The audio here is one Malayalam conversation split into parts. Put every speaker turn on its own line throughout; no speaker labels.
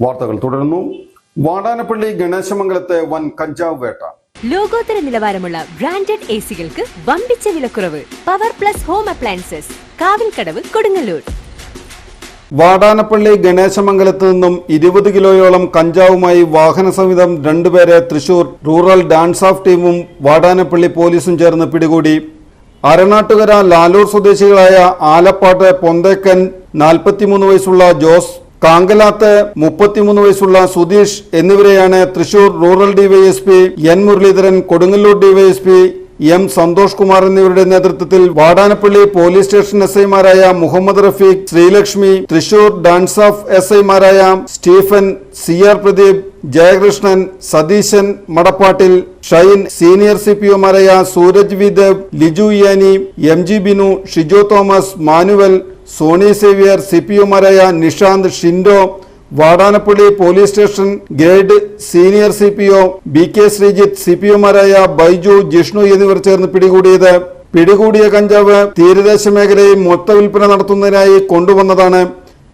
വാർത്തകൾ തുടരുന്നു. വാടാനപ്പള്ളി ഗണേശമംഗലത്തെ വൻ കഞ്ചാവ് വേട്ട.
ലോകോത്തര നിലവാരമുള്ള ബ്രാൻഡഡ് എ സികൾക്ക് വമ്പിച്ച വിലക്കുറവ്. Power plus home appliances Kavilkadavu Kodungallur.
Vadanappally ഗണേശമംഗലത്ത് നിന്നും ഇരുപത് കിലോയോളം കഞ്ചാവുമായി വാഹന സഹിതം രണ്ടുപേരെ തൃശൂർ റൂറൽ ഡാൻസ് ഓഫ് ടീമും വാടാനപ്പള്ളി പോലീസും ചേർന്ന് പിടികൂടി. അരനാട്ടുകര ലാലൂർ സ്വദേശികളായ ആലപ്പാട്ട് പൊന്തേക്കൻ നാൽപ്പത്തിമൂന്ന് വയസ്സുള്ള ജോസ് കാങ്കലാത്ത് മുപ്പത്തിമൂന്ന് വയസ്സുള്ള സുധീഷ് എന്നിവരെയാണ് Thrissur rural DYSP N Muraleedharan Kodungallur DYSP M Santhosh Kumar എന്നിവരുടെ നേതൃത്വത്തിൽ വാടാനപ്പള്ളി പോലീസ് സ്റ്റേഷൻ എസ് ഐമാരായ Muhammad Rafeeq Sreelakshmi Thrissur DANSAF S ഐമാരായ Stephen C R Pradeep Jayakrishnan Satheeshan Madappattil Shine senior C P ഒമാരായ Sooraj Videv Liju Yani M G Binu Shijo Thomas Manuel Sony Xavier C P യുമാരായ Nishanth Shindo Vadanappally police station grade senior C P O B K Sreejith C P ഒമാരായ Baiju Jishnu എന്നിവർ ചേർന്ന് പിടികൂടിയത്. പിടികൂടിയ കഞ്ചാവ് തീരദേശ മേഖലയിൽ മൊത്ത വിൽപ്പന നടത്തുന്നതിനായി കൊണ്ടുവന്നതാണ്.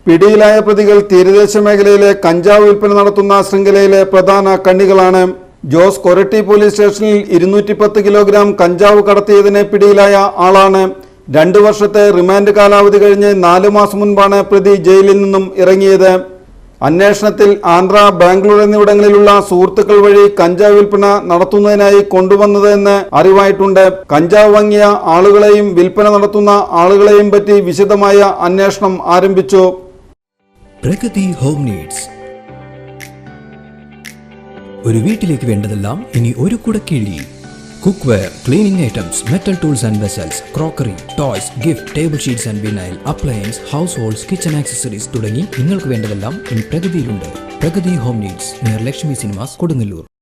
പിടിയിലായ പ്രതികൾ തീരദേശ മേഖലയിലെ കഞ്ചാവ് വിൽപ്പന നടത്തുന്ന ശൃംഖലയിലെ പ്രധാന കണ്ണികളാണ്. ജോസ് കൊരട്ടി പോലീസ് സ്റ്റേഷനിൽ ഇരുന്നൂറ്റി കിലോഗ്രാം കഞ്ചാവ് കടത്തിയതിന് പിടിയിലായ ആളാണ്. രണ്ടു വർഷത്തെ റിമാൻഡ് കാലാവധി കഴിഞ്ഞ് നാലു മാസം മുൻപാണ് പ്രതി ജയിലിൽ നിന്നും ഇറങ്ങിയത്. അന്വേഷണത്തിൽ ആന്ധ്ര ബാംഗ്ലൂർ എന്നിവിടങ്ങളിലുള്ള സുഹൃത്തുക്കൾ വഴി കഞ്ചാവ് വിൽപ്പന നടത്തുന്നതിനായി കൊണ്ടുവന്നതെന്ന് അറിവായിട്ടുണ്ട്. കഞ്ചാവ് വാങ്ങിയ ആളുകളെയും വിൽപ്പന നടത്തുന്ന ആളുകളെയും പറ്റി വിശദമായ അന്വേഷണം ആരംഭിച്ചു.
Pragathi home needs. ഒരു വീട്ടിലേക്ക് വേണ്ടതെല്ലാം ഇനി ഒരു കുടക്കീഴിൽ. Cleaning items metal tools and vessels crockery toys gift table sheets and vinyl appliance house holds kitchen accessories തുടങ്ങി നിങ്ങൾക്ക് വേണ്ടതെല്ലാം ഇനി പ്രകൃതിയിലുണ്ട് Prakriti home needs near Lakshmi cinemas Kodungallur.